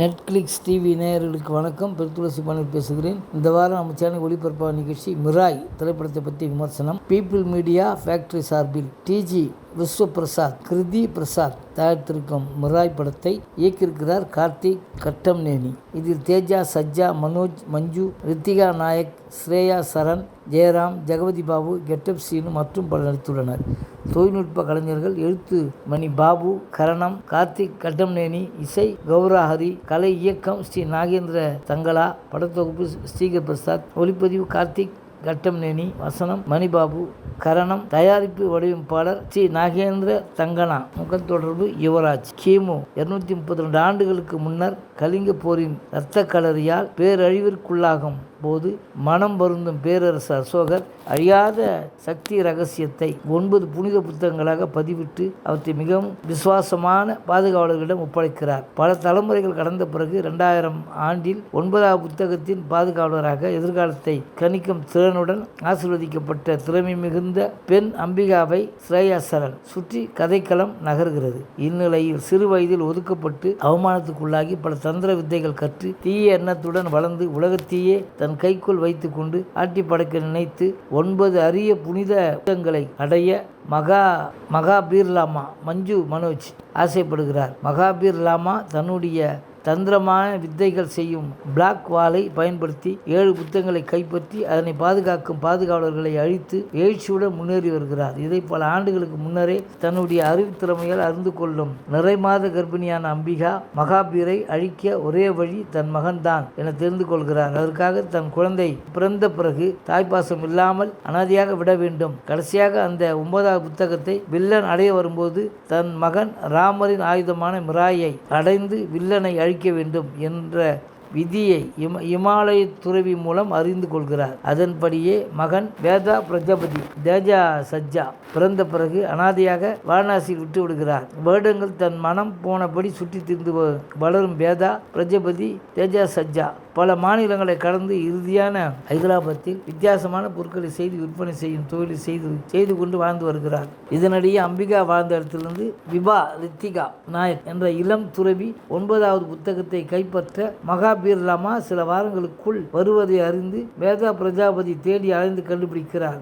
Netflix TV நேயர்களுக்கு வணக்கம். பெருத்துளசி பாணி பேசுகிறேன். இந்த வாரம் நம்ம சேனல் ஒளிபரப்பான நிகழ்ச்சி மிராய் திரைப்படத்தை பற்றி விமர்சனம். பீப்புள் மீடியா ஃபேக்டரி சார்பில் டிஜி விஸ்வபிரசாத் கிருதி பிரசாத் தயாரித்திருக்கும் மிராய் படத்தை இயக்கியிருக்கிறார் கார்த்திக் கட்டம்னேனி. இதில் தேஜா சஜ்ஜா மனோஜ் மஞ்சு ரித்திகா நாயக் ஸ்ரேயா சரண் ஜெயராம் ஜெகவதி பாபு கெட்டப் சீனு மற்றும் பலர் நடித்துள்ளனர். தொழில்நுட்ப கலைஞர்கள் எழுத்து மணி பாபு கரணம் கார்த்திக் கட்டம்னேனி இசை கௌராஹரி கலை இயக்கம் ஸ்ரீ நாகேந்திர தங்களா படத்தொகுப்பு ஸ்ரீகர் பிரசாத் ஒளிப்பதிவு கார்த்திக் கட்டம்நேனி வசனம் மணிபாபு கரணம் தயாரிப்பு வடிவமைப்பாளர் சி. நாகேந்திர தங்கனா. முகத் தொடர்பு யுவராஜ். கிமு இருநூத்தி முப்பத்தி ரெண்டு ஆண்டுகளுக்கு முன்னர் கலிங்க போரின் இரத்த களரியால் பேரழிவிற்குள்ளாகும். போது மனம் வருந்தும் பேரரசர் அசோகர் அழியாத சக்தி ரகசியத்தை ஒன்பது புனித புத்தகங்களாக பதிவிட்டு அவற்றை மிகவும் விசுவாசமான பாதுகாவலர்களிடம் ஒப்படைக்கிறார். பல தலைமுறைகள் கடந்த பிறகு இரண்டாயிரம் ஆண்டில் ஒன்பதாவது புத்தகத்தின் பாதுகாவலராக எதிர்காலத்தை கணிக்கும் திறனுடன் ஆசிர்வதிக்கப்பட்ட திறமை மிகுந்த பெண் அம்பிகாவை ஸ்ரேயா சரண் சுற்றி கதைக்களம் நகர்கிறது. இந்நிலையில் சிறு வயதில் ஒதுக்கப்பட்டு அவமானத்துக்குள்ளாகி பல தந்திர வித்தைகள் கற்று தீய எண்ணத்துடன் வளர்ந்து உலகத்தையே தன் கைக்குள் வைத்துக்கொண்டு ஆட்டி படைக்க நினைத்து ஒன்பது அரிய புனித அடைய மகா மகாபீர் லாமா மஞ்சு மனோஜ் ஆசைப்படுகிறார். மகாபீர் லாமா தன்னுடைய தந்திரமான வித்தைகள் செய்யும் பிளாக் வாலை பயன்படுத்தி ஏழு புத்தகங்களை கைப்பற்றி அதனை பாதுகாக்கும் பாதுகாவலர்களை அழித்து எழுச்சியுடன் முன்னேறி வருகிறார். இதை பல ஆண்டுகளுக்கு முன்னரே தன்னுடைய அறிவுத்திறமையால் அறிந்து கொள்ளும் நிறைமாத கர்ப்பிணியான அம்பிகா மகாபீரை அழிக்க ஒரே வழி தன் மகன்தான் என தெரிந்து கொள்கிறார். அதற்காக தன் குழந்தை பிறந்த பிறகு தாய்ப்பாசம் இல்லாமல் அனாதையாக விட வேண்டும். கடைசியாக அந்த ஒன்பதாவது புத்தகத்தை வில்லன் அடைய வரும்போது தன் மகன் ராமரின் ஆயுதமான மிராயை அடைந்து வில்லனை அழிக்க வேண்டும் என்ற விதியை இம இமாலய துறவி மூலம் அறிந்து கொள்கிறார். அதன்படியே மகன் வேதா பிரஜாபதி தேஜா சஜ்ஜா பிறந்த பிறகு அனாதையாக வாரணாசியில் விட்டு விடுகிறார். வருடங்கள் தன் மனம் போனபடி சுற்றி திரிந்து வளரும் வேதா பிரஜபதி தேஜா சஜ்ஜா பல மாநிலங்களை கடந்து இறுதியான ஹைதராபாத்தில் வித்தியாசமான பொருட்களை செய்து விற்பனை செய்யும் தொழிலை செய்து செய்து கொண்டு வாழ்ந்து வருகிறார். இதனிடையே அம்பிகா வாழ்ந்த இடத்திலிருந்து விபா ரித்திகா நாயக் என்ற இளம் துறவி ஒன்பதாவது புத்தகத்தை கைப்பற்ற மகா மகாபீர் சில வாரங்களுக்குள் வருவதை அறிந்து வேதா பிரஜாபதி தேடி அலைந்து கண்டுபிடிக்கிறார்.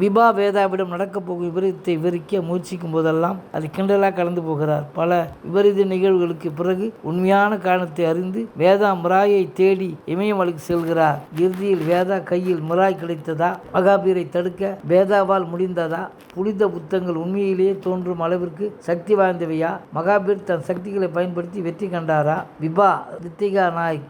விபா வேதாவிடம் நடக்கப் போகும் விபரீதத்தை விவரிக்க முயற்சிக்கும் போதெல்லாம் அது கிண்டலாக கலந்து போகிறார். பல விபரீத நிகழ்வுகளுக்கு பிறகு உண்மையான காரணத்தை அறிந்து வேதா முராயை தேடி இமயமலைக்கு செல்கிறார். இறுதியில் வேதா கையில் முராய் கிடைத்ததா? மகாபீரை தடுக்க வேதாவால் முடிந்ததா? புனித புத்தங்கள் உண்மையிலேயே தோன்றும் அளவிற்கு சக்தி வாய்ந்தவையா? மகாபீர் தன் சக்திகளை பயன்படுத்தி வெற்றி கண்டாரா? விபா ரித்திகா நாயக்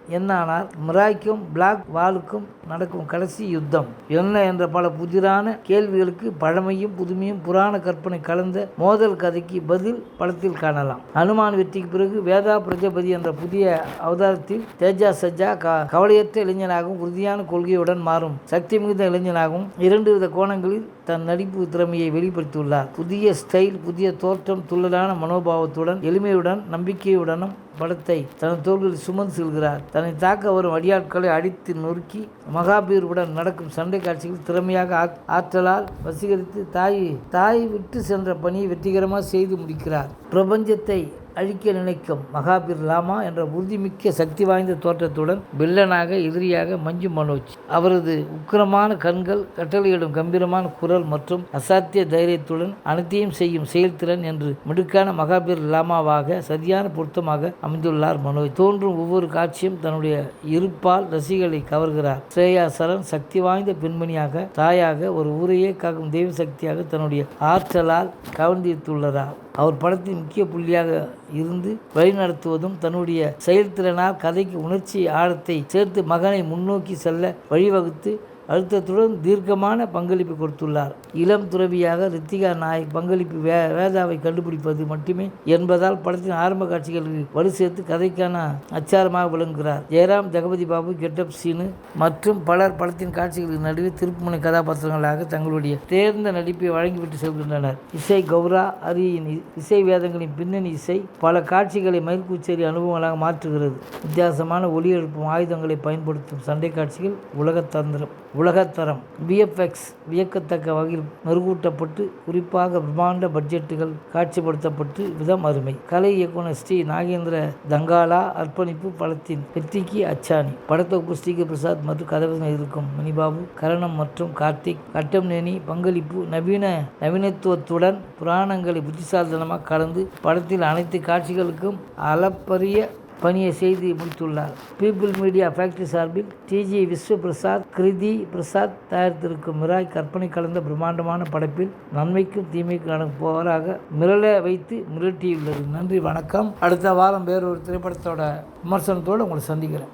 என்னானால் மிராய்க்கும் பிளாக் வாலுக்கும் நடக்கும் கடைசி யுத்தம். என்ன என்ற பல புதிரான கேள்விகளுக்கு பழமையும் புதுமையும் புராண கற்பனை கலந்த மோதல் கதைக்கு பதில் படத்தில் காணலாம். அனுமான் வெற்றிக்கு பிறகு வேதா பிரஜாபதி என்ற புதிய அவதாரத்தில் தேஜா சஜ்ஜா க கவலையற்ற இளைஞனாகவும் உறுதியான கொள்கையுடன் மாறும் சக்தி மிகுந்த இளைஞனாகவும் இரண்டு வித கோணங்களில் தன் நடிப்பு திறமையை வெளிப்படுத்தியுள்ளார். புதிய ஸ்டைல் புதிய தோற்றம் துள்ளலான மனோபாவத்துடன் எளிமையுடன் நம்பிக்கையுடனும் படத்தை தன் தோள்களில் சுமந்து செல்கிறார். தன்னை தாக்க வரும் அடியாட்களை அடித்து நொறுக்கி மகாபீருடன் நடக்கும் சண்டை காட்சிகள் திறமையாக ஆற்றலால் வசீகரித்து தாய் தாய் விட்டு சென்ற பணியை வெற்றிகரமாக செய்து முடிக்கிறார். பிரபஞ்சத்தை அழிக்க நினைக்கும் மகாபீர் லாமா என்ற உறுதிமிக்க சக்தி வாய்ந்த தோற்றத்துடன் வில்லனாக எதிரியாக மஞ்சு மனோஜ். அவரது உக்கிரமான கண்கள் கட்டளையிடும் கம்பீரமான குரல் மற்றும் அசாத்திய தைரியத்துடன் அனைத்தையும் செய்யும் செயல்திறன் என்று மிடுக்கான மகாபீர் லாமாவாக சரியான பொருத்தமாக அமைந்துள்ளார் மனோஜ். தோன்றும் ஒவ்வொரு காட்சியும் தன்னுடைய இருப்பால் ரசிகளை கவர்கிறார். ஸ்ரேயா சரண் சக்தி வாய்ந்த பெண்மணியாக தாயாக ஒரு ஊரையே காக்கும் தெய்வ சக்தியாக தன்னுடைய ஆற்றலால் கவர்ந்தித்துள்ளதார் அவர் படத்தின் முக்கிய புள்ளியாக இருந்து வழிநடத்துவதும் தன்னுடைய செயல்திறனால் கதைக்கு உணர்ச்சி ஆழத்தை சேர்த்து மகனை முன்னோக்கி செல்ல வழிவகுத்து அழுத்தத்துடன் தீர்க்கமான பங்களிப்பு கொடுத்துள்ளார். இளம் துறவியாக ரித்திகா நாயக் பங்களிப்பு வே வேதாவை கண்டுபிடிப்பது மட்டுமே என்பதால் படத்தின் ஆரம்ப காட்சிகளுக்கு வலு சேர்த்து கதைக்கான அச்சாரமாக விளங்குகிறார். ஜெயராம் ஜெகபதி பாபு கெட்டப் சீனு மற்றும் பலர் படத்தின் காட்சிகளுக்கு நடுவே திருப்புமுனை கதாபாத்திரங்களாக தங்களுடைய தேர்ந்த நடிப்பை வழங்கிவிட்டு செல்கின்றனர். இசை கௌரா அரியின் இசை வேதங்களின் பின்னணி இசை பல காட்சிகளை மயிர்கூச்சேரி அனுபவங்களாக மாற்றுகிறது. வித்தியாசமான ஒலி எழுப்பும் ஆயுதங்களை பயன்படுத்தும் சண்டை காட்சிகள் உலகத்தந்திரம் உலகத்தரம் விஎஃப்எக்ஸ் வியக்கத்தக்க வகையில் மெருகூட்டப்பட்டு குறிப்பாக பிரம்மாண்ட பட்ஜெட்டுகள் காட்சிப்படுத்தப்பட்டு விதம் அருமை. கலை இயக்குனர் ஸ்ரீ நாகேந்திர தங்காலா அர்ப்பணிப்பு படத்தின் வெற்றிக்கு அச்சாணி. படத்தொகுப்பு ஸ்ரீகர் பிரசாத் மற்றும் கதவசம் இருக்கும் மணிபாபு கரணம் மற்றும் கார்த்திக் கட்டம்நேனி பங்களிப்பு நவீன நவீனத்துவத்துடன் புராணங்களை புத்திசாலித்தனமாக கலந்து படத்தில் அனைத்து காட்சிகளுக்கும் அளப்பரிய பணியை செய்து முடித்துள்ளார். பீப்புள் மீடியா ஃபேக்டரி சார்பில் டிஜி விஸ்வ பிரசாத் கிருதி பிரசாத் தயாரித்திருக்கும் மிராய் கற்பனை கலந்த பிரம்மாண்டமான படைப்பில் நன்மைக்கும் தீமைக்கும் போராக மிரள வைத்து மிரட்டியுள்ளது. நன்றி வணக்கம். அடுத்த வாரம் வேறொரு திரைப்படத்தோட விமர்சனத்தோடு உங்களை சந்திக்கிறேன்.